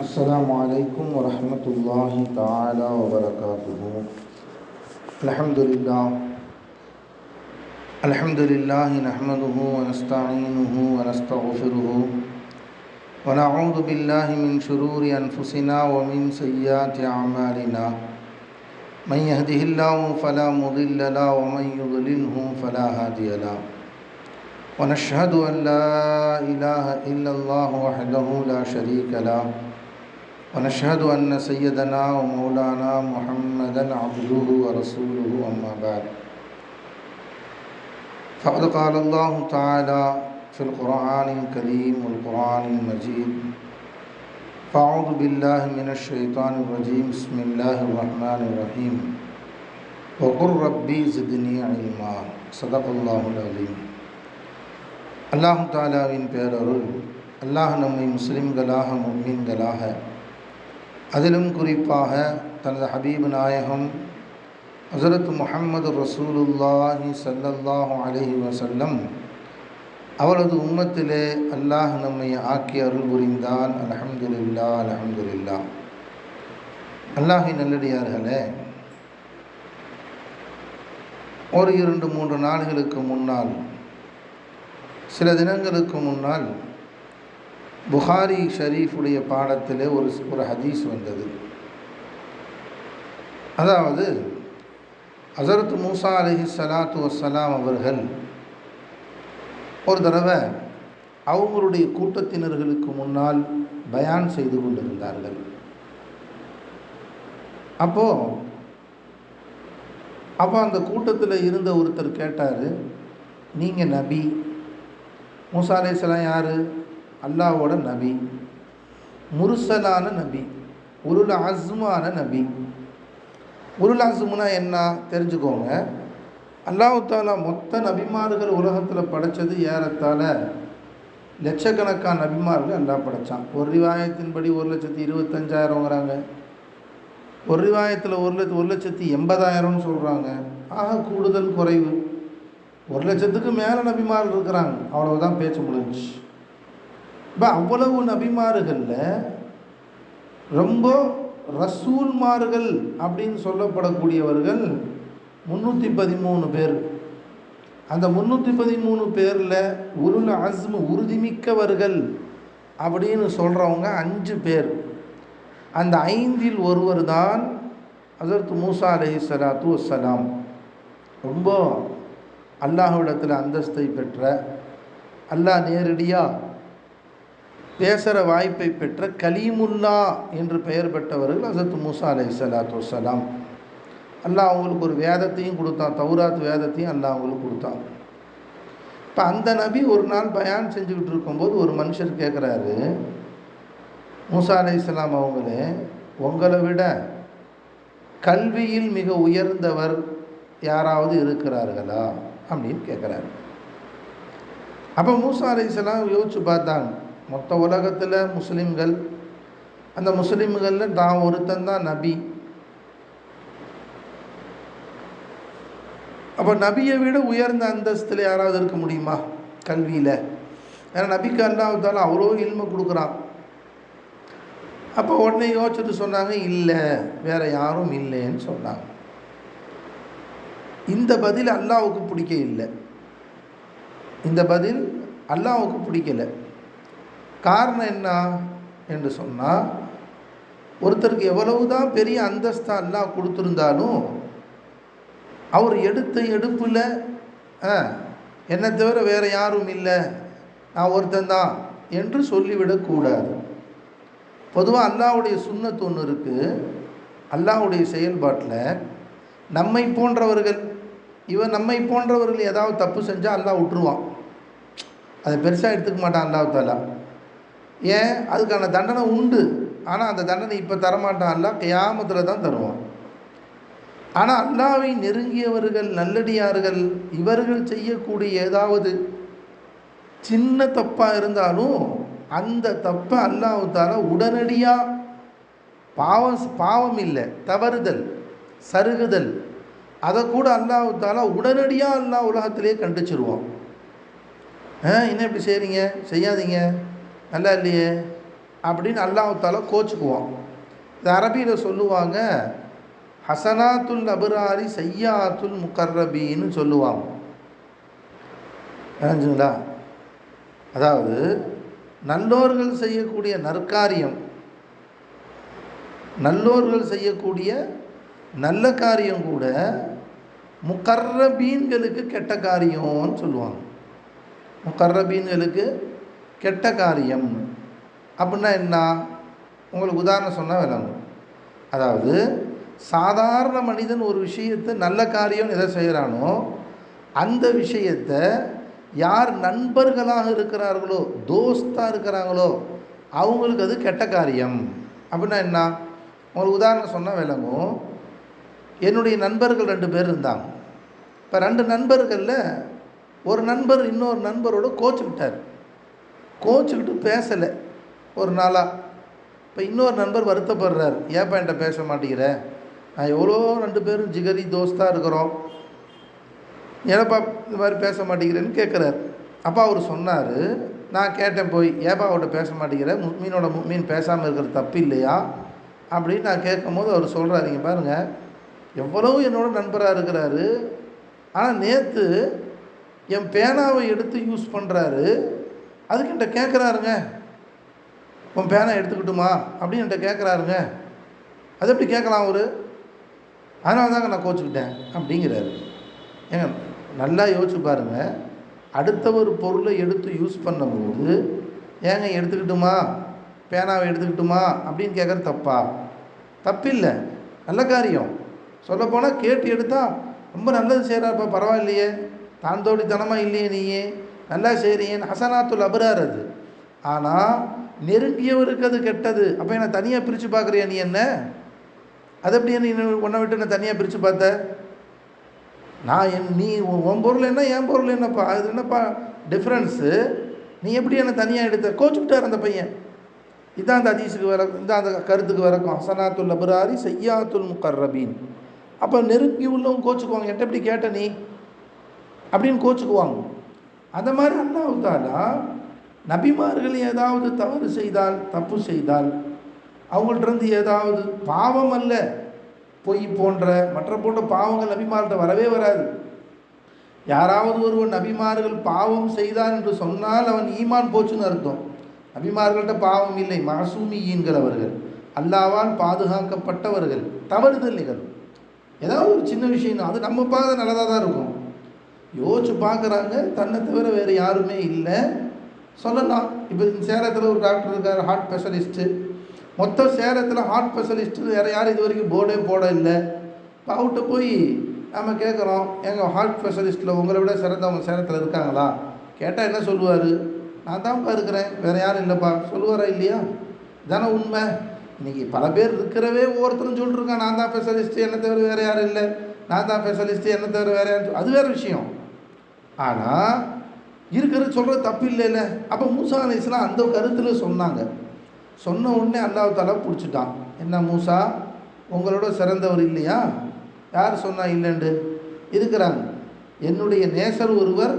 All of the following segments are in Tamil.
السلام عليكم ورحمة الله تعالى وبركاته الحمد لله الحمد لله نحمده ونستعينه ونستغفره ونعوذ بالله من شرور أنفسنا ومن سيئات أعمالنا من يهده الله فلا مضل له ومن يضلله فلا هادي له۔ ونشهد أن لا إله إلا الله وحده لا شريك له۔ ونشهد أن سيدنا ومولانا محمدا عبده ورسوله أما بعد. فقد قال الله تعالى في القرآن الكريم والقرآن المجيد فأعوذ بالله من الشيطان الرجيم، بسم الله الرحمن الرحيم. وقل ربي زدني علما. صدق الله العظيم. اللہ تعالیٰ ان اور اللہ نمی مسلم گلاہ مؤمن گلاہ ہے. அதிலும் குறிப்பாக தனது ஹபீப் நாயகம் ஹசரத் முஹம்மது ரசூலுல்லாஹி சல்லல்லாஹு அலஹி வசல்லம் அவரது உம்மத்திலே அல்லாஹ் நம்மை ஆக்கி அருள் புரிந்தான் அலஹம்துலில்லா அலஹம்துல்லா அல்லாஹி நல்லடியார்களே ஒரு இரண்டு மூன்று நாள்களுக்கு முன்னால் சில தினங்களுக்கு முன்னால் புகாரி ஷரீஃபுடைய பாடத்தில் ஒரு ஒரு ஹதீஸ் வந்தது. அதாவது ஹசரத் மூசா அலஹி சலாத்து வசலாம் அவர்கள் ஒரு தடவை அவங்களுடைய கூட்டத்தினர்களுக்கு முன்னால் பயான் செய்து கொண்டிருந்தார்கள். அப்போது அப்போ அந்த கூட்டத்தில் இருந்த ஒருத்தர் கேட்டார் நீங்கள் நபி. மூசா அலைசலாம் யார்? அல்லாவோட நபி. முருசலான நபி. உருள் அஸ்மான நபி. உருள் அஸ்முனா என்ன? தெரிஞ்சுக்கோங்க. அல்லாஹாலா மொத்த நபிமார்கள் உலகத்தில் படைத்தது ஏறத்தாழ லட்சக்கணக்கான நபிமார்கள் அல்லா படைத்தான் ஒரு ரிவாயத்தின்படி ஒரு லட்சத்தி இருபத்தஞ்சாயிரங்கிறாங்க. ஒரு ரிவாயத்தில் ஒரு லட்சத்து ஒரு லட்சத்தி எண்பதாயிரம்னு சொல்கிறாங்க ஆக கூடுதல் குறைவு. ஒரு லட்சத்துக்கு மேலே நபிமார்கள் இருக்கிறாங்க. அவ்வளவுதான் பேச்சு முடிஞ்சு இப்போ அவ்வளவு நபிமார்களில் ரொம்ப ரசூல்மார்கள் அப்படின்னு சொல்லப்படக்கூடியவர்கள் முந்நூற்றி பதிமூணு பேர். அந்த முந்நூற்றி பதிமூணு பேரில் உருள் அஸ்மு உறுதிமிக்கவர்கள் அப்படின்னு சொல்கிறவங்க அஞ்சு பேர். அந்த ஐந்தில் ஒருவர் தான் ஹசரத் மூசா அலஹி சலாத்து வசலாம் ரொம்ப அல்லாஹ்விடத்தில் அந்தஸ்தை பெற்ற அல்லாஹ் நேரடியாக பேசுகிற வாய்ப்பை பெற்ற கலீமுல்லா என்று பெயர் பெற்றவர்கள் ஹசரத் மூசா அலை சலாத்து வலாம் அல்லாஹ் அவங்களுக்கு ஒரு வேதத்தையும் கொடுத்தான். தௌராத் வேதத்தையும் அல்லாஹ் அவங்களுக்கு கொடுத்தான். இப்போ அந்த நபி ஒரு நாள் பயான் செஞ்சுக்கிட்டு இருக்கும்போது ஒரு மனுஷர் கேட்குறாரு மூசா அலை இஸ்லாம் அவங்களே உங்களை விட கல்வியில் மிக உயர்ந்தவர் யாராவது இருக்கிறார்களா? அப்படின்னு கேட்குறாரு அப்போ மூசா அலைசலாம் யோசிச்சு பார்த்தாங்க மொத்த உலகத்தில் முஸ்லீம்கள். அந்த முஸ்லீம்களில் தான் ஒருத்தன் தான் நபி. அப்போ நபியை விட உயர்ந்த அந்தஸ்தில் யாராவது இருக்க முடியுமா? கல்வியில். ஏன்னா நபிக்கு அல்லாவிட்டாலும் அவ்வளோ இல்மை கொடுக்குறான். அப்போ உடனே யோசிச்சுட்டு சொன்னாங்க இல்லை வேறு யாரும் இல்லைன்னு சொன்னாங்க. இந்த பதில் அல்லாவுக்கு பிடிக்க இல்லை. இந்த பதில் அல்லாவுக்கு பிடிக்கலை. காரணம் என்ன என்று சொன்னால் ஒருத்தருக்கு எவ்வளவு தான் பெரிய அந்தஸ்தான் அல்லாஹ் கொடுத்துருந்தாலும் அவர் எடுத்த எடுப்பில் என்னை தவிர வேறு யாரும் இல்லை நான் ஒருத்தன் தான் என்று சொல்லிவிடக்கூடாது பொதுவாக அல்லாவுடைய சுண்ணத்து ஒன்று இருக்குது அல்லாவுடைய செயல்பாட்டில் நம்மை போன்றவர்கள் இவன் நம்மை போன்றவர்கள் ஏதாவது தப்பு செஞ்சால் அல்லா விட்டுருவான். அதை பெருசாக எடுத்துக்க மாட்டான் அல்லாஹாலா ஏன்? அதுக்கான தண்டனை உண்டு. ஆனால் அந்த தண்டனை இப்போ தரமாட்டான். அல்ல கியாமத்தில் தான் தருவான். ஆனால் அல்லாவை நெருங்கியவர்கள் நல்லடியார்கள் இவர்கள் செய்யக்கூடிய ஏதாவது சின்ன தப்பாக இருந்தாலும் அந்த தப்பை அல்லாஹால உடனடியாக பாவம் பாவம் இல்லை தவறுதல் சருகுதல். அதை கூட அல்லாஹால உடனடியாக அல்லா உலகத்திலே கண்டிச்சிருவான். ஆ என்ன இப்படி செய்கிறீங்க செய்யாதீங்க. நல்லா இல்லையே? அப்படின்னு அல்லாஹால கோச்சுக்குவான். இது அரபியில் சொல்லுவாங்க ஹசனாத்துல் அபுராரி சையாத்துல் முக்கர்ரபின்னு சொல்லுவாங்க. தெரிஞ்சுங்களா அதாவது நல்லோர்கள் செய்யக்கூடிய நற்காரியம் நல்லோர்கள் செய்யக்கூடிய நல்ல காரியம் கூட முக்கர்ரபீன்களுக்கு கெட்ட காரியம்னு சொல்லுவாங்க. முக்கர்ரபீன்களுக்கு கெட்ட காரியம் அப்படின்னா என்ன? உங்களுக்கு உதாரணம் சொன்னால் விளங்கும். அதாவது சாதாரண மனிதன் ஒரு விஷயத்தை நல்ல காரியம் எதை செய்கிறானோ அந்த விஷயத்தை யார் நண்பர்களாக இருக்கிறார்களோ தோஸ்தாக இருக்கிறாங்களோ அவங்களுக்கு அது கெட்ட காரியம். அப்படின்னா என்ன? உங்களுக்கு உதாரணம் சொன்னால் விளங்கும். என்னுடைய நண்பர்கள் ரெண்டு பேர் இருந்தாங்க. இப்போ ரெண்டு நண்பர்களில் ஒரு நண்பர் இன்னொரு நண்பரோட கோச்சுக்கிட்டார். கோச்சுக்கிட்டு பேசலை ஒரு நாளாக இப்போ இன்னொரு நண்பர் வருத்தப்படுறார். ஏப்பா என்கிட்ட பேச மாட்டேங்கிற? நான் எவ்வளோ ரெண்டு பேரும் ஜிகரி தோஸ்தாக இருக்கிறோம். ஏனப்பா இந்த மாதிரி பேச மாட்டேங்கிறேன்னு கேட்குறாரு. அப்பா அவர் சொன்னார் நான் கேட்டேன் போய் ஏப்பா அவர்கிட்ட பேச மாட்டேங்கிற? மீனோட மீன் பேசாமல் இருக்கிறது தப்பு இல்லையா? அப்படின்னு நான் கேட்கும் போது அவர் சொல்கிறாருங்க பாருங்கள் எவ்வளவு என்னோட நண்பராக இருக்கிறாரு. ஆனால் நேற்று என் பேனாவை எடுத்து யூஸ் பண்ணுறாரு அதுக்கு என்கிட்ட கேட்குறாருங்க உன் பேனா எடுத்துக்கிட்டுமா? அப்படின்னு என்கிட்ட கேட்குறாருங்க அது எப்படி கேட்கலாம் அவர்? அதனால தாங்க நான் கோச்சுக்கிட்டேன் அப்படிங்கிறாரு. ஏங்க நல்லா யோசிச்சு பாருங்கள் ஒரு பொருளை எடுத்து யூஸ் பண்ணும்போது ஏங்க எடுத்துக்கிட்டுமா? பேனாவை எடுத்துக்கிட்டுமா? அப்படின்னு கேட்குறது தப்பா? தப்பில்லை. நல்ல காரியம். சொல்லப்போனால் கேட்டு எடுத்தால் ரொம்ப நல்லது செய்கிறாப்பா பரவாயில்லையே. தாந்தோடித்தனமாக இல்லையே நீயே. நல்லா செய்கிறீங்க ஹசனாத்துல் அபரார் அது. ஆனால் நெருங்கியவருக்கு அது கெட்டது. அப்போ என்ன தனியாக பிரித்து பார்க்குறியா நீ என்ன? அது எப்படி நீ உன்னை விட்டு என்ன தனியாக பிரித்து பார்த்த? நான் என் நீ உன் பொருள் என்ன என் பொருள் என்னப்பா? அது என்னப்பா டிஃப்ரென்ஸு நீ எப்படி என்னை தனியாக எடுத்த? கோச்சுக்கிட்டார் அந்த பையன். இதான் அந்த அதிசுக்கு வர இதான் அந்த கருத்துக்கு வரக்கும் ஹசனாத்துல் அபுராரி செய்யாத்துல் முக்கர்ரபீன் அப்போ நெருங்கி உள்ளவங்க கோச்சுக்குவாங்க. என்கிட்ட எப்படி கேட்ட நீ? அப்படின்னு கோச்சுக்குவாங்க. அந்த மாதிரி அல்லாஹாலா நபிமார்கள் ஏதாவது தவறு செய்தால் தப்பு செய்தால் அவங்கள்ட்ட ஏதாவது பாவம் அல்ல பொய் போன்ற மற்ற போன்ற பாவங்கள் நபிமார்கிட்ட வரவே வராது. யாராவது ஒருவன் நபிமார்கள் பாவம் செய்தான் என்று சொன்னால் அவன் ஈமான் போச்சுன்னு அர்த்தம். நபிமார்கள்ட்ட பாவம் இல்லை மாசூமியீன்கள் அவர்கள் அல்லாவால் பாதுகாக்கப்பட்டவர்கள் தவறுதல் நிகழும் ஏதாவது ஒரு சின்ன விஷயம் அது நம்ம பார்க்க நல்லதாக தான் இருக்கும். யோசிச்சு பார்க்குறாங்க. தன்னை தவிர வேறு யாருமே இல்லை. சொல்லலாம். இப்போ சேலத்தில் ஒரு டாக்டர் இருக்கார் ஹார்ட் ஸ்பெஷலிஸ்ட்டு மொத்தம் சேலத்தில் ஹார்ட் ஸ்பெஷலிஸ்ட்டு வேறு யாரும் இது வரைக்கும் போர்டே போட இல்லை இப்போ அவர்கிட்ட போய் நம்ம கேட்குறோம் எங்கள் ஹார்ட் ஸ்பெஷலிஸ்ட்டில் உங்களை விட சிறந்தவங்க சேலத்தில் இருக்காங்களா? கேட்டால் என்ன சொல்லுவார்? நான் தான்ப்பா இருக்கிறேன். வேறு யாரும் இல்லைப்பா. சொல்லுவாரா இல்லையா? தானே உண்மை. இன்றைக்கி பல பேர் இருக்கிறவே ஒவ்வொருத்தரும் சொல்லிருக்கான் நான் தான் ஸ்பெஷலிஸ்ட்டு என்ன தவிர வேறு யாரும் இல்லை. நான் தான் ஸ்பெஷலிஸ்ட்டு என்ன தவிர வேறு யாரும் அது வேறு விஷயம். ஆனால் இருக்கிறது சொல்கிற தப்பு இல்லைல்ல அப்போ மூசா அலிஸ்லாம் அந்த கருத்தில் சொன்னாங்க. சொன்ன உடனே அல்லாஹ் பிடிச்சிட்டான். என்ன மூசா உங்களோட சிறந்தவர் இல்லையா? யார் சொன்னா இல்லைண்டு இருக்கிறாங்க. என்னுடைய நேசர் ஒருவர்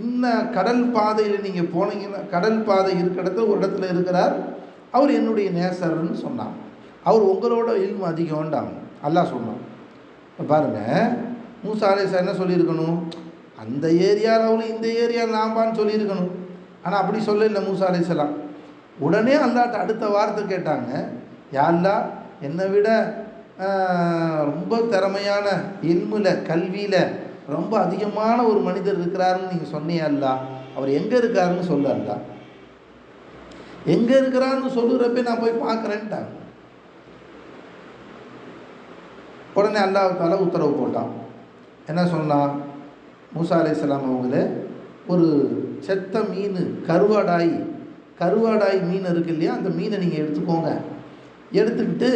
இன்ன கடல் பாதையில் நீங்கள் போனீங்கன்னா கடல் பாதை இருக்கிற இடத்துல ஒரு இடத்துல இருக்கிறார். அவர் என்னுடைய நேசர்னு சொன்னான் அவர் உங்களோட இல்மு அதிகம்ண்டாங்க அல்லாஹ் சொன்னான். இப்போ பாருங்கள் மூசா அலேசா என்ன சொல்லியிருக்கணும்? அந்த ஏரியாவில் அவளு இந்த ஏரியா நாம்பான்னு சொல்லியிருக்கணும். ஆனால் அப்படி சொல்லல மூசா அலிசலாம் உடனே அல்லாட்ட அடுத்த வார்த்தை கேட்டாங்க. யாழ்லா என்னை விட ரொம்ப திறமையான இன்முல கல்வியில் ரொம்ப அதிகமான ஒரு மனிதர் இருக்கிறாருன்னு நீங்கள் சொன்னீங்கல்லா அவர் எங்கே இருக்காருன்னு சொல்ல அல்லா. எங்கே இருக்கிறான்னு சொல்லுறப்ப நான் போய் பார்க்குறேன்ட்டாங்க. உடனே அல்லாஹால உத்தரவு போட்டான். என்ன சொன்னான்? மூசா அலையாம் அவங்கள ஒரு செத்த மீன் கருவாடாய் கருவாடாய் மீன் இருக்கு இல்லையா அந்த மீனை நீங்கள் எடுத்துக்கோங்க. எடுத்துக்கிட்டு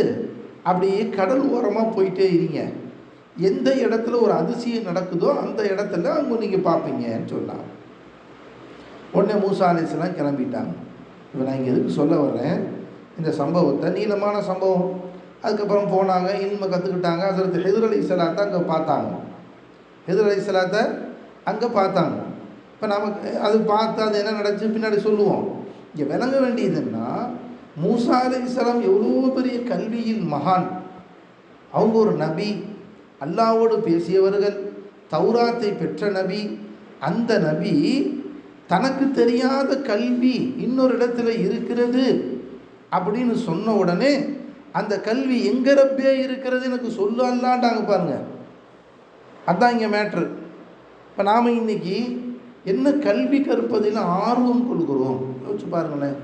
அப்படியே கடல் ஓரமாக போயிட்டே இருங்க. எந்த இடத்துல ஒரு அதிசயம் நடக்குதோ அந்த இடத்துல அவங்க நீங்கள் பார்ப்பீங்கன்னு சொன்னாங்க. உடனே மூசா அலிஸ்லாம் கிளம்பிட்டாங்க. இப்போ நான் இங்கே எதுக்கு சொல்ல வர்றேன்? இந்த சம்பவத்தை நீளமான சம்பவம். அதுக்கப்புறம் போனாங்க இல்மை கற்றுக்கிட்டாங்க அதில் ஹெதுர் அலி இஸ்லாத்தை அங்கே பார்த்தாங்க. ஹெதுர் அலி இஸ்லாத்தை அங்கே பார்த்தாங்க. இப்போ நமக்கு அது பார்த்து அது என்ன நடந்துச்சு? பின்னாடி சொல்லுவோம். இங்கே விளங்க வேண்டியதுன்னா மூசா அலைஹிஸ்ஸலாம் எவ்வளோ பெரிய கல்வியில் மகான். அவங்க ஒரு நபி. அல்லாவோடு பேசியவர்கள் தௌராத்தை பெற்ற நபி. அந்த நபி தனக்கு தெரியாத கல்வி இன்னொரு இடத்துல இருக்கிறது அப்படின்னு சொன்ன உடனே அந்த கல்வி எங்கே ரப்பே இருக்கிறது எனக்கு சொல்லலான்ட்டாங்க பாருங்கள் அதான் இங்கே மேட்ரு இப்போ நாம் இன்றைக்கி என்ன கல்வி கற்பதில் ஆர்வம் கொள்கிறோம்? யோசிச்சு பாருங்களேன்.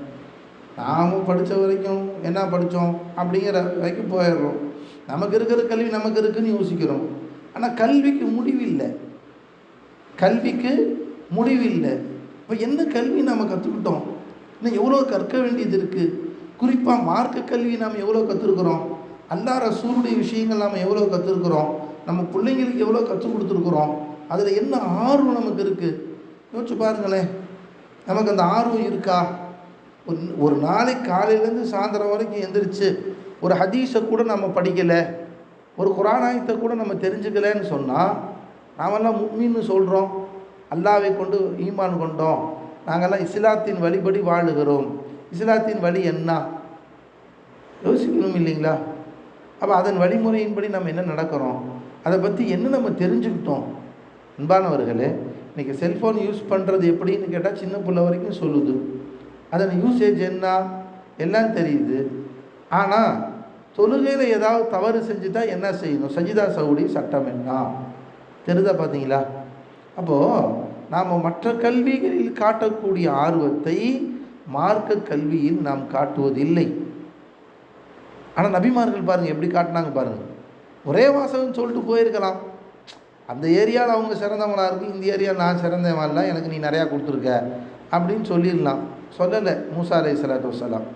நாம் படித்த வரைக்கும் என்ன படித்தோம் அப்படிங்கிற வரைக்கும் போயிடுறோம். நமக்கு இருக்கிற கல்வி நமக்கு இருக்குன்னு யோசிக்கிறோம். ஆனால் கல்விக்கு முடிவில்லை. கல்விக்கு முடிவில்லை. இப்போ என்ன கல்வி நாம் கற்றுக்கிட்டோம் இன்னும் எவ்வளோ கற்க வேண்டியது இருக்குது குறிப்பாக மார்க்க கல்வி நாம் எவ்வளோ கற்றுருக்குறோம் அல்லா சூருடைய விஷயங்கள் நாம் எவ்வளோ கற்றுருக்குறோம் நம்ம பிள்ளைங்களுக்கு எவ்வளோ கற்றுக் கொடுத்துருக்குறோம்? அதில் என்ன ஆர்வம் நமக்கு இருக்குது யோசிச்சு பாருங்களேன். நமக்கு அந்த ஆர்வம் இருக்கா? ஒரு ஒரு நாளைக்கு காலையிலேருந்து சாயந்தரம் வரைக்கும் எந்திரிச்சு ஒரு ஹதீஸை கூட நம்ம படிக்கலை ஒரு குரானாயத்தை கூட நம்ம தெரிஞ்சுக்கலைன்னு சொன்னால் நாமெல்லாம் முக்மின்னு சொல்கிறோம் அல்லாவை கொண்டு ஈமான் கொண்டோம். நாங்கள்லாம் இஸ்லாத்தின் வழிபடி வாழுகிறோம். இஸ்லாத்தின் வழி என்ன? யோசிக்கணும் இல்லைங்களா? அப்போ அதன் வழிமுறையின்படி நம்ம என்ன நடக்கிறோம்? அதை பற்றி என்ன நம்ம தெரிஞ்சுக்கிட்டோம்? அன்பானவர்களே இன்றைக்கி செல்ஃபோன் யூஸ் பண்ணுறது எப்படின்னு கேட்டால் சின்ன பிள்ளை வரைக்கும் சொல்லுது. அதன் யூசேஜ் என்ன? எல்லாம் தெரியுது. ஆனால் தொழுகையில் ஏதாவது தவறு செஞ்சுட்டா என்ன செய்யணும்? சஜிதா சவுடி சட்டம் என்ன? தெரியுதா பார்த்தீங்களா அப்போது நாம் மற்ற கல்விகளில் காட்டக்கூடிய ஆர்வத்தை மார்க்க கல்வியில் நாம் காட்டுவதில்லை. ஆனால் நபிமார்கள் பாருங்கள் எப்படி காட்டினாங்க பாருங்கள் ஒரே வாசகம் சொல்லிட்டு போயிருக்கலாம். அந்த ஏரியாவில் அவங்க சிறந்தவங்களாக இருக்கும் இந்த ஏரியாவில் நான் சிறந்தவன் இல்லை எனக்கு நீ நிறையா கொடுத்துருக்க அப்படின்னு சொல்லிடலாம். சொல்லலை மூசா அலை சலாத்து வசலாம்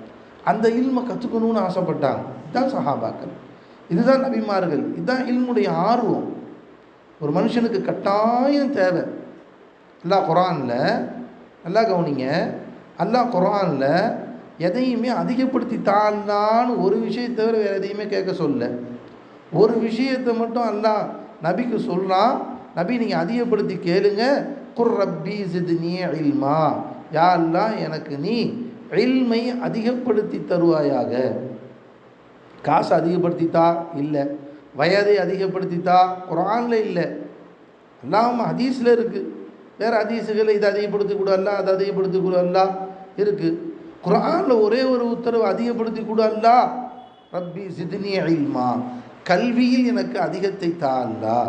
அந்த இல்மை கற்றுக்கணும்னு ஆசைப்பட்டாங்க. இதுதான் சஹாபாக்கள். இதுதான் நபிமார்கள். இதுதான் இல்முடைய ஆர்வம். ஒரு மனுஷனுக்கு கட்டாயம் தேவை. எல்லா குரானில் நல்லா கவனிங்க. அல்லாஹ் குரானில் எதையுமே அதிகப்படுத்தி தாழ்னான்னு ஒரு விஷயத்தை தவிர வேறு எதையுமே கேட்க சொல்ல. ஒரு விஷயத்தை மட்டும் அல்லாஹ் நபிக்கு சொல்கிறான் நபி நீங்கள் அதிகப்படுத்தி கேளுங்க. குர் ரப்பி சித்னி இல்மா. யாரெல்லாம் எனக்கு நீ இல்மை அதிகப்படுத்தி தருவாயாக. காசு அதிகப்படுத்தித்தா? இல்லை. வயதை அதிகப்படுத்தித்தா? குரானில் இல்லை. எல்லாம் ஹதீஸில் இருக்குது வேறு ஹதீஸுகளை இதை அதிகப்படுத்தி கூட அல்ல அதை அதிகப்படுத்தி கூட அல்ல இருக்குது குரானில் ஒரே ஒரு உத்தரவு அதிகப்படுத்தி கூட அல்ல ரப்பி சித்னி இல்மா. கல்வியில் எனக்கு அதிகத்தை தா அல்லா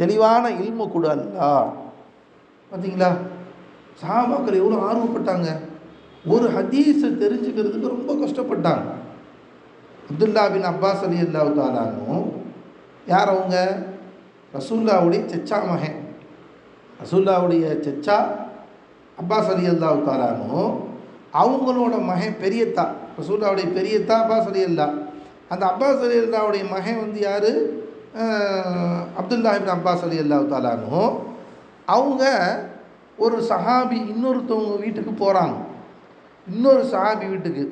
தெளிவான இல்மு கூட அல்லா பார்த்தீங்களா சாபாக்கள் எவ்வளோ ஆர்வப்பட்டாங்க. ஒரு ஹதீஸை தெரிஞ்சுக்கிறதுக்கு ரொம்ப கஷ்டப்பட்டாங்க. அப்துல்லா பின் அப்பாஸ் அலி அல்லா தாலானும் யார் அவங்க? ரசூல்லாவுடைய செச்சா மகன். ரசூல்லாவுடைய செச்சா அப்பாஸ் அலி அல்லா தாலானும் அவங்களோட மகன் பெரியத்தா. ரசூல்லாவுடைய பெரியத்தா அப்பாஸ் அலி அல்லா அந்த அப்பாஸ் அலி அல்லாவுடைய மகன் வந்து யார்? அப்துல்லா அப்பாஸ் அலி அல்லா தாலானும் அவங்க ஒரு சஹாபி இன்னொருத்தவங்க வீட்டுக்கு போகிறாங்க இன்னொரு சஹாபி வீட்டுக்கு.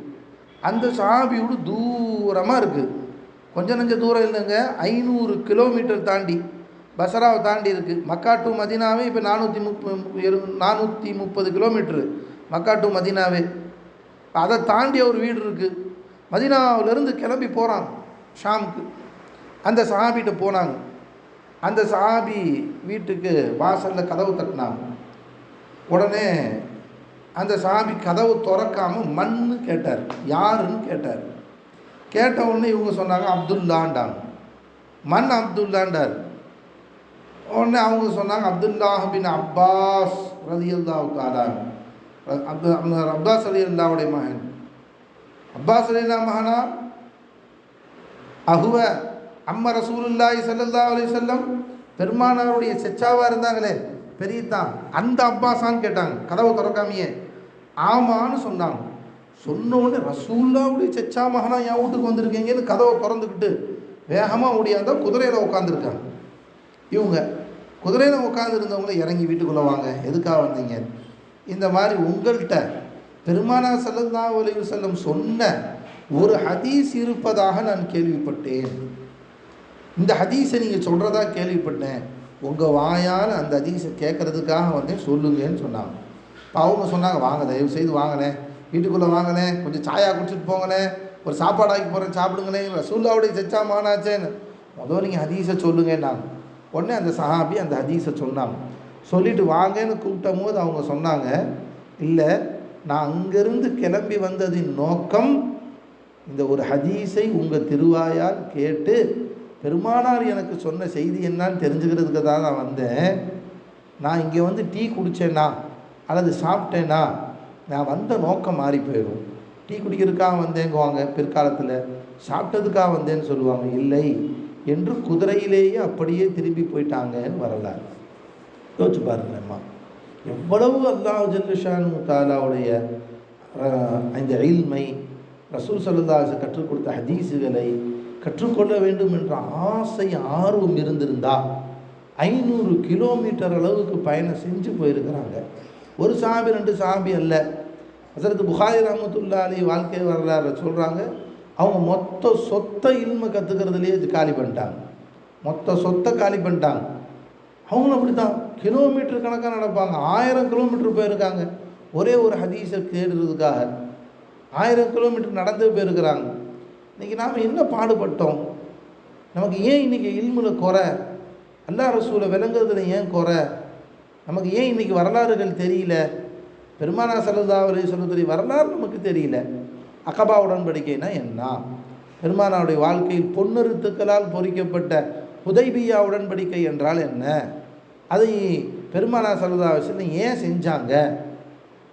அந்த சஹாபியோடு தூரமாக இருக்குது கொஞ்சம் நஞ்ச தூரம் இல்லைங்க. ஐநூறு கிலோமீட்டர் தாண்டி பசராவை தாண்டி இருக்குது மக்கா டு மதினாவே இப்போ நானூற்றி முப்பது நானூற்றி முப்பது கிலோமீட்ரு மக்கா டு மதினாவே. அதை தாண்டி ஒரு வீடு இருக்குது மதினாவிலேருந்து கிளம்பி போகிறாங்க ஷாமுக்கு. அந்த சஹாபிகிட்ட போனாங்க. அந்த சஹாபி வீட்டுக்கு வாசலில் கதவு தட்டினாங்க உடனே அந்த சாமி கதவு திறக்காமல் மண்ணு கேட்டார். யாருன்னு கேட்டார். கேட்ட உடனே இவங்க சொன்னாங்க அப்துல்லாண்டாங்க மண் அப்துல்லாண்டார் உடனே அவங்க சொன்னாங்க அப்துல்லாஹ் பின் அப்பாஸ் ரதியுல்லா தாலான் அப்து அப்பாஸ் அலி அல்லாவுடைய மகன். அப்பாஸ் அலி மகனா அகுவ அம்ம ரசூலுல்லாஹி ஸல்லல்லாஹு அலி வஸல்லம் பெருமானாருடைய செச்சாவாக இருந்தாங்களே பெரியதான் அந்த அப்பாஸான்னு கேட்டாங்க கதவை திறக்காமையே. ஆமான்னு சொன்னாங்க. சொன்ன உடனே ரசூல்லாவுடைய செச்சா மகனா என் வீட்டுக்கு வந்திருக்கீங்கன்னு கதவை திறந்துக்கிட்டு வேகமாக ஓடியாந்தா குதிரையில் உட்காந்துருக்காங்க இவங்க குதிரையில் உட்காந்துருந்தவங்கள இறங்கி வீட்டுக்குள்ளே வாங்க எதுக்காக வந்தீங்க? இந்த மாதிரி உங்கள்கிட்ட பெருமானா சல்லல்லா அலைஹி செல்லம் சொன்ன ஒரு ஹதீஸ் இருப்பதாக நான் கேள்விப்பட்டேன். இந்த ஹதீஸை நீங்கள் சொல்கிறதா கேள்விப்பட்டேன். உங்கள் வாயால் அந்த ஹதீஸை கேட்குறதுக்காக வந்தேன் சொல்லுங்கன்னு சொன்னாங்க. இப்போ அவங்க சொன்னாங்க வாங்க தயவு செய்து வாங்கினேன் வீட்டுக்குள்ளே வாங்கினேன் கொஞ்சம் சாயா குடிச்சிட்டு போங்களேன் ஒரு சாப்பாடு ஆக்கி போகிறேன் சாப்பிடுங்களேன் ரசூல்லாவுடைய செச்சா மானாச்சேன்னு முதல்ல நீங்கள் ஹதீஸை சொல்லுங்கன்னாங்க. உடனே அந்த சஹாபி அந்த ஹதீஸை சொன்னாங்க. சொல்லிவிட்டு வாங்கன்னு கூப்பிட்டும் போது அவங்க சொன்னாங்க இல்லை நான் அங்கேருந்து கிளம்பி வந்ததின் நோக்கம் இந்த ஒரு ஹதீஸை உங்கள் திருவாயால் கேட்டு பெருமானார் எனக்கு சொன்ன செய்தி என்னான்னு தெரிஞ்சுக்கிறதுக்கு தான் நான் வந்தேன். நான் இங்கே வந்து டீ குடித்தேனா அல்லது சாப்பிட்டேனா? நான் வந்த நோக்கம் மாறி போயிடும். டீ குடிக்கிறதுக்காக வந்தேங்குவாங்க பிற்காலத்தில். சாப்பிட்டதுக்காக வந்தேன்னு சொல்லுவாங்க. இல்லை. என்று குதிரையிலேயே அப்படியே திரும்பி போயிட்டாங்கன்னு வரலாறு. யோசிச்சு பாருங்கம்மா எவ்வளவு அல்லாஹ் ஜல்லுஷானு தாலாவுடைய அந்த இந்த இல்மை ரசூல் சல்லாஸ் கற்றுக் கொடுத்த ஹதீஸுகளை கற்றுக்கொள்ள வேண்டும் என்ற ஆசை ஆர்வம் இருந்திருந்தா ஐநூறு கிலோமீட்டர் அளவுக்கு பயணம் செஞ்சு போயிருக்கிறாங்க. ஒரு சாபி ரெண்டு சாபி அல்ல. ஹசரத் புகாரி ரஹமத்துல்லா அலி வாழ்க்கை வரலாறு சொல்கிறாங்க அவங்க மொத்த சொத்தை இல்மை கற்றுக்கிறதுலேயே காலி பண்ணிட்டாங்க. மொத்த சொத்தை காலி பண்ணிட்டாங்க. அவங்களும் அப்படி தான் கிலோமீட்டர் கணக்காக நடப்பாங்க. ஆயிரம் கிலோமீட்டர் போயிருக்காங்க. ஒரே ஒரு ஹதீஸை தேடுறதுக்காக ஆயிரம் கிலோமீட்டர் நடந்து போயிருக்கிறாங்க. இன்றைக்கி நாம் என்ன பாடுபட்டோம்? நமக்கு ஏன் இன்றைக்கி இல்முல குறை? அல்லா ரசூலை விளங்குறதுல ஏன் குறை? நமக்கு ஏன் இன்றைக்கி வரலாறுகள் தெரியல? பெருமானா சல்லா அலி சொல்லக்கூடிய வரலாறு நமக்கு தெரியல. அகபா உடன்படிக்கைனா என்ன? பெருமானாவுடைய வாழ்க்கையில் பொன்னெருத்துக்களால் பொறிக்கப்பட்ட உதைபியா உடன்படிக்கை என்றால் என்ன? அதை பெருமானா சல்லா விஷயத்தில் ஏன் செஞ்சாங்க?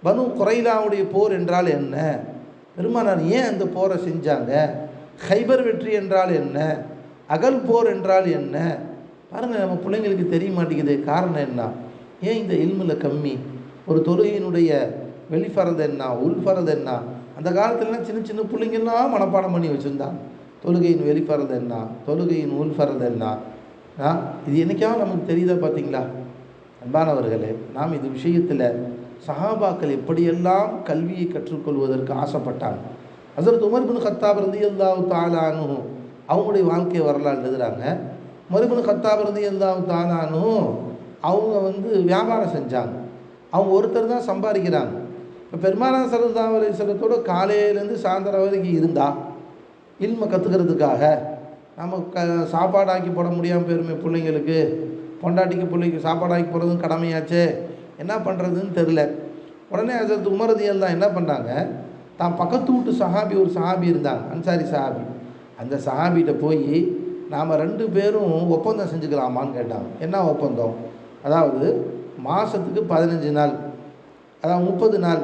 பனு குறைலாவுடைய போர் என்றால் என்ன? பெருமானார் ஏன் அந்த போரை செஞ்சாங்க? ஹைபர் வெற்றி என்றால் என்ன? அகல் போர் என்றால் என்ன? பாருங்கள் நம்ம பிள்ளைங்களுக்கு தெரிய மாட்டேங்குது காரணம் என்ன? ஏன் இந்த இல்மில் கம்மி? ஒரு தொழுகையினுடைய வெளிஃபரது என்ன? உள்ஃபரது என்ன? அந்த காலத்துலலாம் சின்ன சின்ன பிள்ளைங்கெல்லாம் மனப்பாடம் பண்ணி வச்சுருந்தாங்க. தொழுகையின் வெளிஃபரது என்ன? தொழுகையின் உள்ஃபரது என்ன? இது என்றைக்காவது நமக்கு தெரியுதா பார்த்தீங்களா? அன்பானவர்களே நாம் இது விஷயத்தில் சஹாபாக்கள் எப்படியெல்லாம் கல்வியை கற்றுக்கொள்வதற்கு ஆசைப்பட்டாங்க? ஹசரத் உமர் பின் கத்தாப் இருந்து அல்லாஹு தாலானு அவங்களுடைய வாழ்க்கையை வரலாறு எழுதுகிறாங்க மறுபின் பின் கத்தாப் ரதி அல்லாஹு அவங்க வந்து வியாபாரம் செஞ்சாங்க. அவங்க ஒருத்தர் தான் சம்பாதிக்கிறாங்க. இப்போ பெருமானா சரதா காலையிலேருந்து சாயந்தரம் வரைக்கும் இருந்தா இல்மை கற்றுக்கிறதுக்காக நம்ம க சாப்பாடு ஆக்கி போட முடியாமல் போயிருமே பிள்ளைங்களுக்கு. பொண்டாட்டிக்கு பிள்ளைக்கு சாப்பாடு ஆக்கி போடுறதும் கடமையாச்சே. என்ன பண்ணுறதுன்னு தெரில உடனே ஹசரத் உமரதியல் தான் என்ன பண்ணாங்க? தான் பக்கத்து வீட்டு சஹாபி ஒரு சஹாபி இருந்தாங்க அன்சாரி சஹாபி. அந்த சஹாபிகிட்ட போய் நாம் ரெண்டு பேரும் ஒப்பந்தம் செஞ்சுக்கலாமான்னு கேட்டாங்க. என்ன ஒப்பந்தம்? அதாவது மாதத்துக்கு பதினஞ்சு நாள். அதாவது முப்பது நாள்.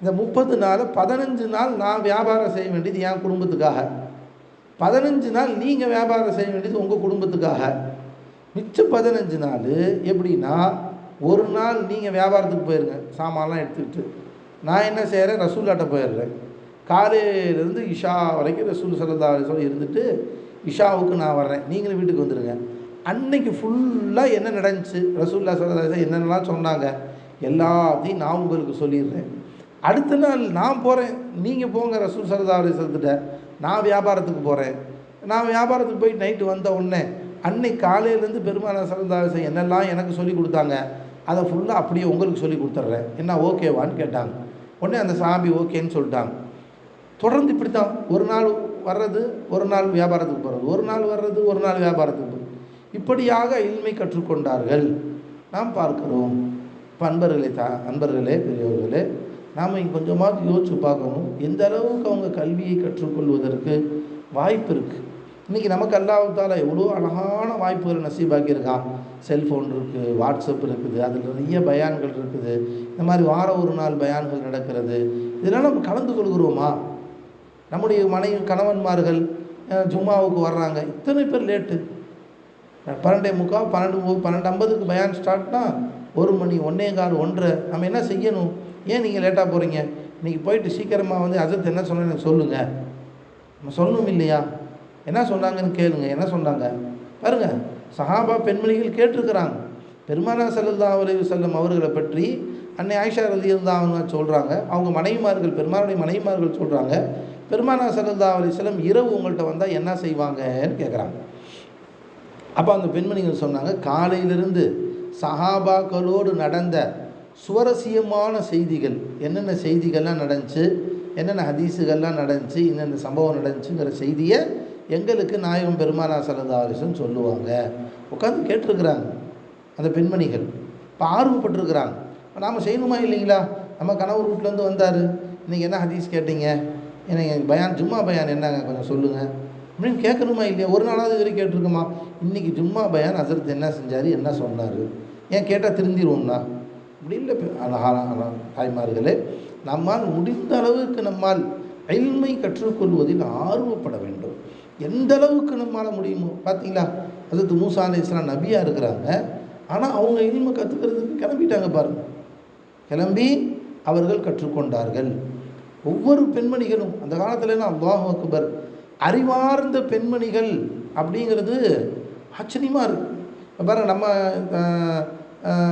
இந்த முப்பது நாள் பதினஞ்சு நாள் நான் வியாபாரம் செய்ய வேண்டியது என் குடும்பத்துக்காக. பதினஞ்சு நாள் நீங்கள் வியாபாரம் செய்ய வேண்டியது உங்கள் குடும்பத்துக்காக. மிச்சம் பதினஞ்சு நாள் எப்படின்னா ஒரு நாள் நீங்கள் வியாபாரத்துக்கு போயிருங்க. சாமான்லாம் எடுத்துக்கிட்டு. நான் என்ன செய்கிறேன் ரசூல்லாட்ட போயிடுறேன். காலையிலேருந்து இஷா வரைக்கும் ரசூல் சல்லா அலிஸ்வரம் இருந்துட்டு இஷாவுக்கு நான் வர்றேன். நீங்களும் வீட்டுக்கு வந்துடுங்க அன்னைக்கு ஃபுல்லாக என்ன நடந்துச்சு? ரசூல்லா சல்லா என்னென்னலாம் சொன்னாங்க? எல்லாத்தையும் நான் உங்களுக்கு சொல்லிடுறேன். அடுத்த நாள் நான் போகிறேன் நீங்கள் போங்க ரசூல் சல்லா அலிஸ்வரத்திட்ட நான் வியாபாரத்துக்கு போகிறேன் நான் வியாபாரத்துக்கு போய் நைட்டு வந்த உடனே அன்னைக்கு காலையிலேருந்து பெருமான சரந்தாசன் என்னெல்லாம் எனக்கு சொல்லி கொடுத்தாங்க அதை ஃபுல்லாக அப்படியே உங்களுக்கு சொல்லி கொடுத்துட்றேன் என்ன ஓகேவான்னு கேட்டாங்க. உடனே அந்த சாமி ஓகேன்னு சொல்லிட்டாங்க. தொடர்ந்து இப்படி தான் ஒரு நாள் வர்றது ஒரு நாள் வியாபாரத்துக்கு போகிறது ஒரு நாள் வர்றது ஒரு நாள் வியாபாரத்துக்கு போகிறது இப்படியாக இன்மை கற்றுக்கொண்டார்கள். நாம் பார்க்கிறோம். இப்போ அன்பர்களே தா அன்பர்களே பெரியவர்களே நாம் கொஞ்சமாவது யோசிச்சு பார்க்கணும். எந்த அளவுக்கு அவங்க கல்வியை கற்றுக்கொள்வதற்கு வாய்ப்பு இருக்குது இன்றைக்கி நமக்கு அல்லாவிட்டால் எவ்வளோ அழகான வாய்ப்புகள் நசீபாக்கியிருக்கான் செல்ஃபோன் இருக்குது வாட்ஸ்அப் இருக்குது அதில் நிறைய பயான்கள் இருக்குது. இந்த மாதிரி வார ஒரு நாள் பயான்கள் நடக்கிறது. இதெல்லாம் நம்ம கலந்து கொள்கிறோமா? நம்முடைய மனைவி கணவன்மார்கள் ஜும்மாவுக்கு வர்றாங்க. இத்தனை பேர் லேட்டு. பன்னெண்டே முக்கால் பன்னெண்டு மு- பன்னெண்டு ஐம்பதுக்கு பயான் ஸ்டார்ட்னா ஒரு மணி ஒன்றே கால் ஒன்றரை. நம்ம என்ன செய்யணும்? ஏன் நீங்கள் லேட்டாக போகிறீங்க இன்றைக்கி போயிட்டு சீக்கிரமாக வந்து அஜத் என்ன சொன்னேன்னு எனக்கு சொல்லுங்கள் நம்ம சொல்லணும் இல்லையா? என்ன சொன்னாங்கன்னு கேளுங்க. என்ன சொன்னாங்க? பாருங்க. சஹாபா பெண்மணிகள் கேட்டிருக்கிறாங்க. பெருமானா சல்லல்லா அலைஹி செல்லும் அவர்களை பற்றி அன்னை ஆயிஷா ரதி அவங்க சொல்கிறாங்க அவங்க மனைவிமார்கள் பெருமானுடைய மனைவிமார்கள் சொல்கிறாங்க பெருமானா சல்லல்லா அலைஹி செல்லும் இரவு உங்கள்கிட்ட வந்தால் என்ன செய்வாங்கன்னு கேட்குறாங்க அப்போ அந்த பெண்மணிகள் சொன்னாங்க காலையிலிருந்து சஹாபாக்களோடு நடந்த சுவாரஸ்யமான செய்திகள். என்னென்ன செய்திகள்லாம் நடந்துச்சு? என்னென்ன ஹதீஸுகள்லாம் நடந்துச்சு? என்னென்ன சம்பவம் நடந்துச்சுங்கிற செய்தியை எங்களுக்கு நாயகம் பெருமானா சரதாரிசன் சொல்லுவாங்க. உட்காந்து கேட்டிருக்கிறாங்க. அந்த பெண்மணிகள். இப்போ ஆர்வப்பட்டிருக்கிறாங்க. இப்போ நாம் செய்யணுமா இல்லைங்களா? நம்ம கணவர் வீட்டிலேருந்து வந்தார். இன்றைக்கி என்ன ஹதீஸ் கேட்டீங்க? எனக்கு பயான் ஜும்மா பயான் என்னங்க? கொஞ்சம் சொல்லுங்கள் அப்படின்னு கேட்கணுமா இல்லையா? ஒரு நாளாவது இது வரைக்கும் கேட்டிருக்குமா? இன்றைக்கி ஜும்மா பயான் அசரத் என்ன செஞ்சார் என்ன சொன்னார்? ஏன் கேட்டால் திருந்திடுவோம்னா முடிந்த அழகான தாய்மார்களே நம்மால் முடிந்த அளவுக்கு நம்மால் எல்மை கற்றுக்கொள்வதில் ஆர்வப்பட வேண்டும். எந்த அளவுக்கு நம்மால் முடியுமோ பார்த்தீங்களா அதுக்கு மூசா அலி இஸ்லாம் நபியாக இருக்கிறாங்க. ஆனால் அவங்க இனிமை கற்றுக்கிறதுக்கு கிளம்பிட்டாங்க பாருங்கள் கிளம்பி அவர்கள் கற்றுக்கொண்டார்கள். ஒவ்வொரு பெண்மணிகளும் அந்த காலத்துலலாம் அல்லாஹ் அக்பர். அறிவார்ந்த பெண்மணிகள் அப்படிங்கிறது ஆச்சரியமாக இருக்குது பாருங்கள் நம்ம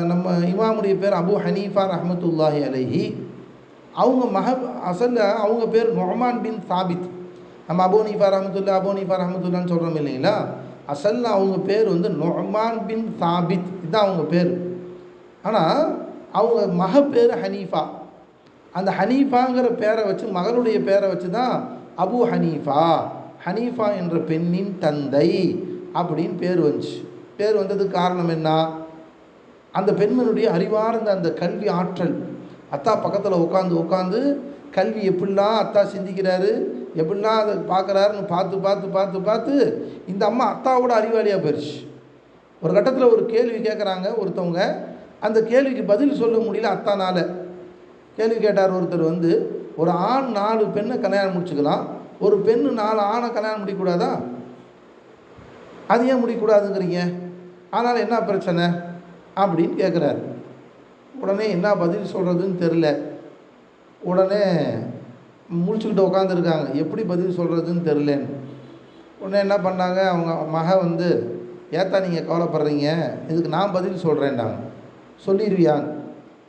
நம்ம இமாமுடைய பேர் அபு ஹனீஃபா ரஹமத்துல்லாஹி அலஹி. அவங்க மக அசல்ல அவங்க பேர் நொஹமான் பின் சாபித். நம்ம Abu Hanifa Rahmatullah Abu Hanifa ரஹமத்துல்லான்னு சொல்கிறோம் இல்லைங்களா? அசல்ல அவங்க பேர் வந்து நொஹமான் பின் சாபித். இதுதான் அவங்க பேர். ஆனால் அவங்க மக பேர் ஹனீஃபா. அந்த ஹனீஃபாங்கிற பேரை வச்சு மகளுடைய பேரை வச்சு தான் அபு ஹனீஃபா ஹனீஃபா என்ற பெண்ணின் தந்தை அப்படின்னு பேர் வந்துச்சு. பேர் வந்ததுக்கு காரணம் என்ன? அந்த பெண்மனுடைய அறிவார்ந்த அந்த கல்வி ஆற்றல். அத்தா பக்கத்தில் உட்காந்து உட்காந்து கல்வி எப்படிலாம் அத்தா சிந்திக்கிறாரு எப்படிலாம் அதை பார்க்குறாருன்னு பார்த்து பார்த்து பார்த்து பார்த்து இந்த அம்மா அத்தாவோட அறிவாளியாக போயிடுச்சு ஒரு கட்டத்தில் ஒரு கேள்வி கேட்குறாங்க ஒருத்தவங்க. அந்த கேள்விக்கு பதில் சொல்ல முடியல அத்தானால. கேள்வி கேட்டார் ஒருத்தர் வந்து ஒரு ஆண் நாலு பெண்ணை கல்யாணம் முடிச்சுக்கலாம் ஒரு பெண்ணு நாலு ஆணை கல்யாணம் முடிக்கக்கூடாதா? அது ஏன் முடிக்கக்கூடாதுங்கிறீங்க? ஆனால் என்ன பிரச்சனை? அப்படின்னு கேட்குறாரு உடனே என்ன பதில் சொல்கிறதுன்னு தெரில உடனே முழிச்சுக்கிட்டு உட்காந்துருக்காங்க எப்படி பதில் சொல்கிறதுன்னு தெரிலன்னு உடனே என்ன பண்ணாங்க? அவங்க மக வந்து ஏத்தா நீங்கள் கவலைப்படுறீங்க. இதுக்கு நான் பதில் சொல்கிறேன்டாங்க சொல்லிடுவியான்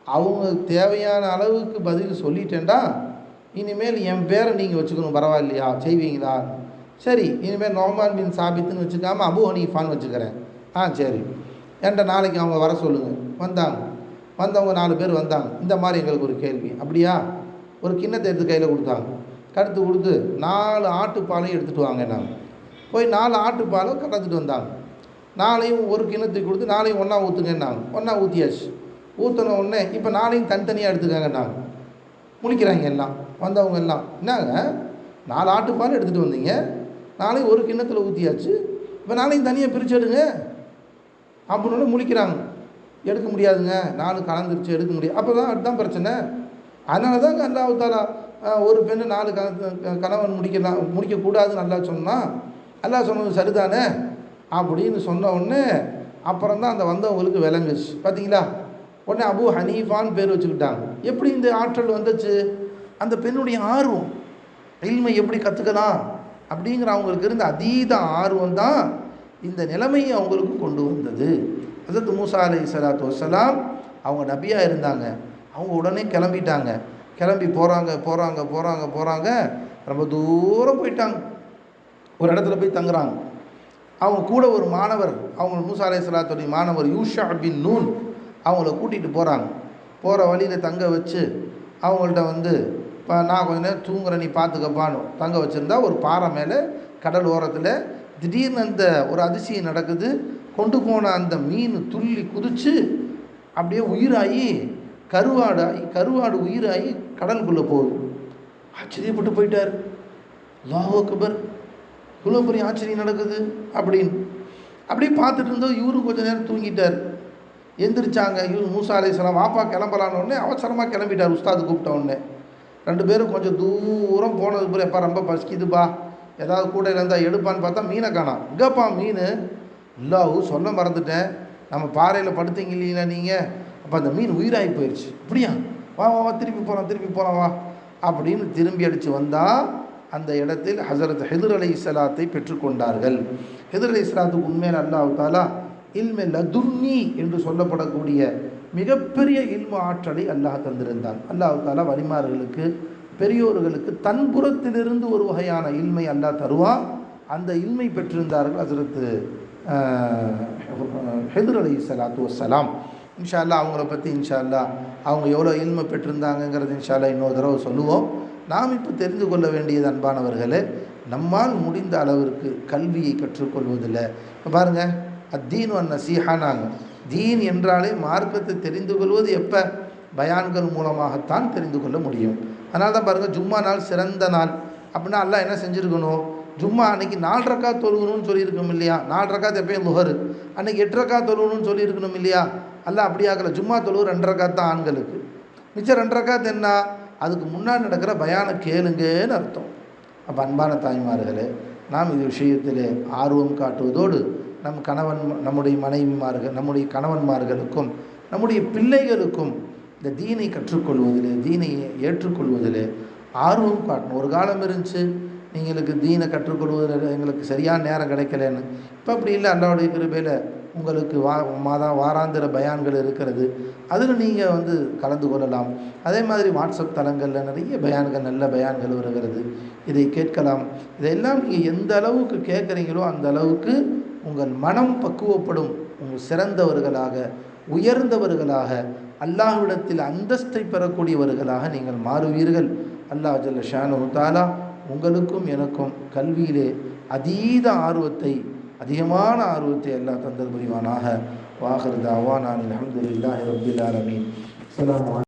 அவங்க தேவையான அளவுக்கு பதில் சொல்லிட்டேன்டா. இனிமேல் என் பேரை நீங்கள் வச்சுக்கணும். பரவாயில்லையா? செய்வீங்களா? சரி. இனிமேல் நோமான் பின் சாபித்துன்னு வச்சுக்காமல் அபு ஹனீஃபான்னு வச்சுக்கிறேன். ஆ சரி. என்கிட்ட நாளைக்கு அவங்க வர சொல்லுங்கள் வந்தாங்க. வந்தவங்க நாலு பேர் வந்தாங்க. இந்த மாதிரி எங்களுக்கு ஒரு கேள்வி. அப்படியா? ஒரு கிண்ணத்தை எடுத்து கையில் கொடுத்தாங்க. கடுத்து கொடுத்து நாலு ஆட்டுப்பாலையும் எடுத்துகிட்டு வாங்க நாங்கள் போய் நாலு ஆட்டுப்பாலை கடந்துட்டு வந்தாங்க. நாளையும் ஒரு கிண்ணத்துக்கு கொடுத்து நாளையும் ஒன்றா ஊற்றுங்கன்னாங்க ஒன்றா ஊற்றியாச்சு ஊற்றின உடனே இப்போ நாளையும் தனித்தனியாக எடுத்துக்கங்கன்னாங்க முழிக்கிறாங்க எல்லாம். வந்தவங்க எல்லாம். என்னங்க? நாலு ஆட்டுப்பால் எடுத்துகிட்டு வந்தீங்க. நாளையும் ஒரு கிண்ணத்தில் ஊற்றியாச்சு இப்போ நாளையும் தனியாக பிரிச்சு எடுங்க. அப்படின்னு முழிக்கிறாங்க. எடுக்க முடியாதுங்க. நாலு கலந்துருச்சு எடுக்க முடியாது அப்போ தான் அதுதான் பிரச்சனை. அதனால தான் அல்லாஹ் தாலா ஒரு பெண்ணு நாலு க கணவன் முடிக்கலாம் முடிக்கக்கூடாதுன்னு நல்லா சொன்னால் நல்லா சொன்னது சரிதானே? அப்படின்னு சொன்ன உடனே அப்புறம் தான் அந்த வந்தவங்களுக்கு விளங்குச்சு. பார்த்தீங்களா உடனே அபு ஹனீஃபான்னு பேர் வச்சுக்கிட்டாங்க. எப்படி இந்த ஆற்றல் வந்துச்சு? அந்த பெண்ணுடைய ஆர்வம். இல்மை எப்படி கற்றுக்கலாம் அப்படிங்கிற அவங்களுக்கு இருந்த அதீத ஆர்வம் தான் இந்த நிலைமையை அவங்களுக்கு கொண்டு வந்தது. அதாவது மூசா அலை சலாத்து வசலாம் அவங்க நபியாக இருந்தாங்க. அவங்க உடனே கிளம்பிட்டாங்க. கிளம்பி போகிறாங்க போகிறாங்க போகிறாங்க போகிறாங்க ரொம்ப தூரம் போயிட்டாங்க. ஒரு இடத்துல போய் தங்குறாங்க. அவங்க கூட ஒரு மாணவர் அவங்க மூசா அலை சலாத்துடைய மாணவர் யூஷா பின் நூன் அவங்கள கூட்டிகிட்டு போகிறாங்க போகிற வழியில் தங்க வச்சு அவங்கள்ட்ட வந்து இப்போ நான் கொஞ்ச நேரம் தூங்குறேன் நீ பார்த்துக்கப்பான்னு தங்க வச்சுருந்தா ஒரு பாறை மேலே கடல் ஓரத்தில் திடீர்னு அந்த ஒரு அதிசயம் நடக்குது. கொண்டு போன அந்த மீன் துள்ளி குதித்து அப்படியே உயிராகி கருவாடாகி கருவாடு உயிராகி கடலுக்குள்ளே போகுது. ஆச்சரியப்பட்டு போயிட்டார். அல்லாஹ் கபர் இவ்வளோ பெரிய ஆச்சரியம் நடக்குது அப்படின்னு. அப்படியே பார்த்துட்டு இருந்தோம் இவரும் கொஞ்சம் நேரம் தூங்கிட்டார். எந்திரிச்சாங்க இவர் மூசா சில வாப்பா கிளம்பலான்னு உடனே அவசரமாக கிளம்பிட்டார். உஸ்தாது கூப்பிட்ட உடனே. ரெண்டு பேரும் கொஞ்சம் தூரம் போனது பிறகு எப்போ ரொம்ப பசிக்குதுப்பா. ஏதாவது கூட இருந்தால் எடுப்பான்னு பார்த்தா மீனை காணாம். இங்கேப்பா மீன்? இல்லாஹூ சொல்ல மறந்துட்டேன். நம்ம பாறையில் படுத்தீங்க இல்லைங்களா நீங்கள் அப்போ அந்த மீன் உயிராகி போயிடுச்சு அப்படியா? வா வா வா திருப்பி போகலாம் திருப்பி போகலாம் வா. அப்படின்னு திரும்பி அடித்து வந்தால் அந்த இடத்தில் ஹசரத் ஹெதுர் அலி இஸ்லாத்தை பெற்றுக்கொண்டார்கள் ஹெதிர் அலி இஸ்லாத்துக்கு உண்மையில் அல்லாஹ் தாலா இல்மெ லதுன்னி என்று சொல்லப்படக்கூடிய மிகப்பெரிய இல்ம ஆற்றலை அல்லாஹ் தந்திருந்தான். அல்லாஹ் தாலா வலிமார்களுக்கு பெரியோர்களுக்கு தன்புறத்திலிருந்து ஒரு வகையான இல்மை அல்லா தருவான். அந்த இல்மை பெற்றிருந்தார்கள் ஹசரத்து ஹெதுர் அலி சலாத்து வசலாம் இன்ஷா அல்லாஹ் அவங்கள பற்றி இன்ஷா அல்லாஹ் அவங்க எவ்வளோ இல்மை பெற்றிருந்தாங்கங்கிறது இன்ஷால்லா இன்னொரு தடவை சொல்லுவோம். நாம் இப்போ தெரிந்து கொள்ள வேண்டியது அன்பானவர்களே நம்மால் முடிந்த அளவிற்கு கல்வியை கற்றுக்கொள்வதில் இப்போ பாருங்கள் அத்தீன் ஒன் நசீஹானாங்க. தீன் என்றாலே மார்க்கத்தை தெரிந்து கொள்வது எப்போ? பயான்கள் மூலமாகத்தான் தெரிந்து கொள்ள முடியும். அதனால தான் பாருங்கள் ஜும்மா நாள் சிறந்த நாள். அப்படின்னா எல்லாம் என்ன செஞ்சுருக்கணும்? ஜும்மா அன்னைக்கு நாலு ரக்கா தொழுகணும்னு சொல்லியிருக்கணும் இல்லையா? நாலு ரக்கா எப்பயும் லுஹரு. அன்னைக்கு எட்டு ரக்கா தொழுகணும்னு சொல்லியிருக்கணும் இல்லையா? அல்ல அப்படி ஆகலை ஜும்மா தொழுவு ரெண்டு ரக்கா தான் ஆண்களுக்கு. மிச்சம் ரெண்டு ரக்கா என்ன? அதுக்கு முன்னாடி நடக்கிற பயான கேளுங்கன்னு அர்த்தம். அப்போ அன்பான தாய்மார்களே நாம் இது விஷயத்தில் ஆர்வம் காட்டுவதோடு நம் கணவன் நம்முடைய மனைவிமார்கள் நம்முடைய கணவன்மார்களுக்கும் நம்முடைய பிள்ளைகளுக்கும் இந்த தீனை கற்றுக்கொள்வதிலே தீனை ஏற்றுக்கொள்வதில் ஆர்வம் காட்டணும். ஒரு காலம் இருந்துச்சு நீங்களுக்கு தீனை கற்றுக்கொள்வதில் எங்களுக்கு சரியான நேரம் கிடைக்கலன்னு. இப்போ அப்படி இல்லை அல்லாவுடைய கிருபையில் உங்களுக்கு வா மாதா வாராந்திர பயான்கள் இருக்கிறது. அதில் நீங்கள் வந்து கலந்து கொள்ளலாம். அதே மாதிரி வாட்ஸ்அப் தளங்களில் நிறைய பயான்கள் நல்ல பயான்கள் வருகிறது. இதை கேட்கலாம். இதையெல்லாம் நீங்கள் எந்த அளவுக்கு கேட்குறீங்களோ அந்த அளவுக்கு உங்கள் மனம் பக்குவப்படும். உங்கள் சிறந்தவர்களாக உயர்ந்தவர்களாக அல்லாஹ்விடத்தில் அந்தஸ்தை பெறக்கூடியவர்களாக நீங்கள் மாறுவீர்கள். அல்லாஹ் ஜல்ல ஷானு தாலா உங்களுக்கும் எனக்கும் கல்வியிலே அதீத ஆர்வத்தை அதிகமான ஆர்வத்தை எல்லாம் தந்தல் புரிவானாக. வாகர் தாவானான் அலமதுல்லாஹி ரபில் ஆலமீன்.